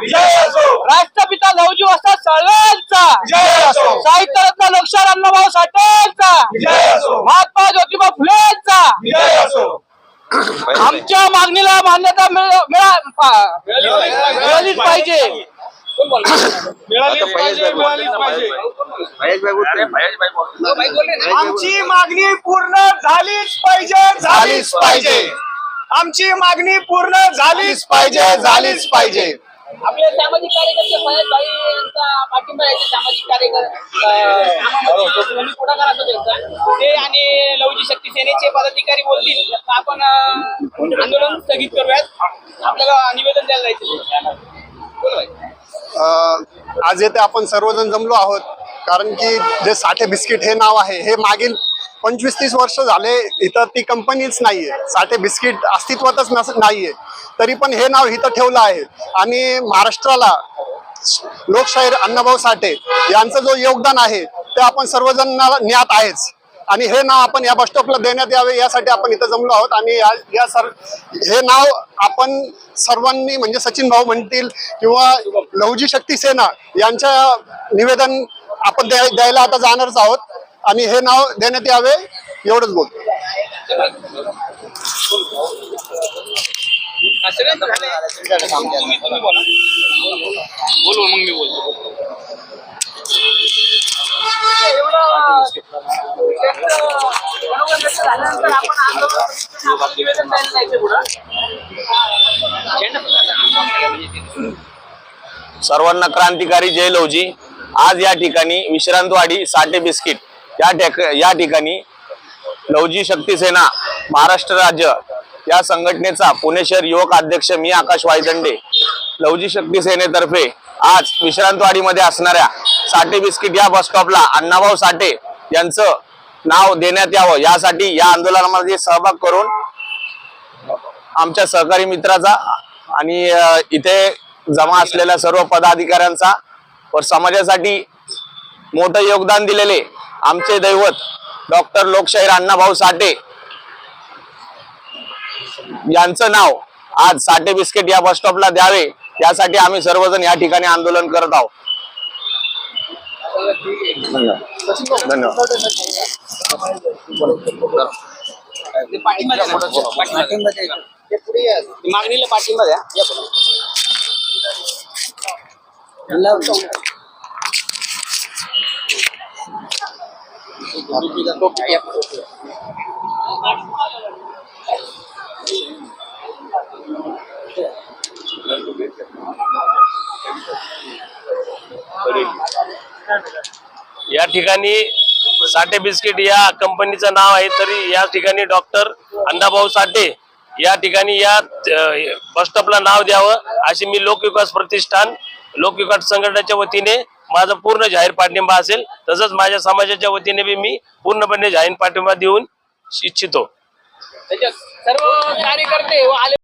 विजय असो. राष्ट्रपिता साळवेंचा विजय असो. साहित्यरत्न लोकशाहीर अण्णाभाऊ साठेंचा. विजय असो. महात्मा ज्योतिबा फुलेंचा. विजय असो. आमच्या मागणीला मान्यता मिळालीच पाहिजे. आमची मागणी पूर्ण झालीच पाहिजे झालीच पाहिजे. आमची मागणी पूर्ण झालीच पाहिजे झालीच पाहिजे. आपले सामाजिक कार्यकर्ते महेशभाई यांचा पाठिंबा आहे सामाजिक कार्यकर्ते पुढाकार असतो त्यांचा ते आणि लवजी शक्ती सेनेचे पदाधिकारी बोलतील. तर आपण आंदोलन स्थगित करूयात. आपल्याला निवेदन द्यायला जायचं आज येथे आपण सर्वजण जमलो आहोत कारण की जे साठे बिस्किट हे नाव आहे हे मागील पंचवीस तीस वर्ष झाले इथं ती कंपनीच नाहीये. साठे बिस्किट अस्तित्वातच नस नाहीये. तरी पण हे नाव इथं ठेवलं आहे. आणि महाराष्ट्राला लोकशाहीर अण्णाभाऊ साठे यांचं जो योगदान आहे ते आपण सर्वजण ज्ञात आहेच. आणि हे नाव आपण या बस स्टॉपला देण्यात यावे यासाठी आपण इथं जमलो आहोत. आणि या या सर हे नाव आपण सर्वांनी म्हणजे सचिन भाऊ म्हणतील किंवा लहुजी शक्ती सेना यांच्या निवेदन आपण द्याय- द्यायला आता जाणारच आहोत. आणि हे नाव देण्यात यावे एवढंच बोलतो. तुम्ही मग क्रांतिकारी जय लवजी आज या विश्रांतवाडी साठे बिस्किट. या लवजी शक्ती सेना, महाराष्ट्र राज्य या संघटनेचा पुणे शहर युवक अध्यक्ष मी आकाश वायदंडे लवजी शक्ती सेनेतर्फे आज विश्रांतवाडीमध्ये असणाऱ्या साठे बिस्किट या बस स्टॉपला अण्णाभाऊ साठे यांचं नाव देण्यात यावं. यासाठी या आंदोलनामध्ये सहभाग करून आमच्या सहकारी मित्राचा आणि इथे जमा असलेल्या सर्व पदाधिकाऱ्यांचा व समाजासाठी मोठं योगदान दिलेले आमचे दैवत डॉक्टर लोकशाहीर अण्णाभाऊ साठे यांचं नाव आज साठे बिस्किट या बस स्टॉपला द्यावे यासाठी आम्ही सर्वजण या ठिकाणी आंदोलन करत आहोत. धन्यवाद द्या ना. पाठिंबा द्या. ते पुढे या. ते मागणीला पाठिंबा द्या या पुढे. या ठिकाणी साठे बिस्किट या कंपनीचं नाव आहे तरी या ठिकाणी डॉक्टर अण्णाभाऊ साठे या ठिकाणी या बसस्टॉपला नाव द्यावं अशी मी लोकविकास प्रतिष्ठान लोकविकास संघटनेच्या वतीने माझा पूर्ण जाहीर पाठिंबा असेल तसंच माझ्या समाजाच्या वतीने बी मी पूर्णपणे जाहीर पाठिंबा देऊन इच्छितो सर्व कार्यकर्ते आले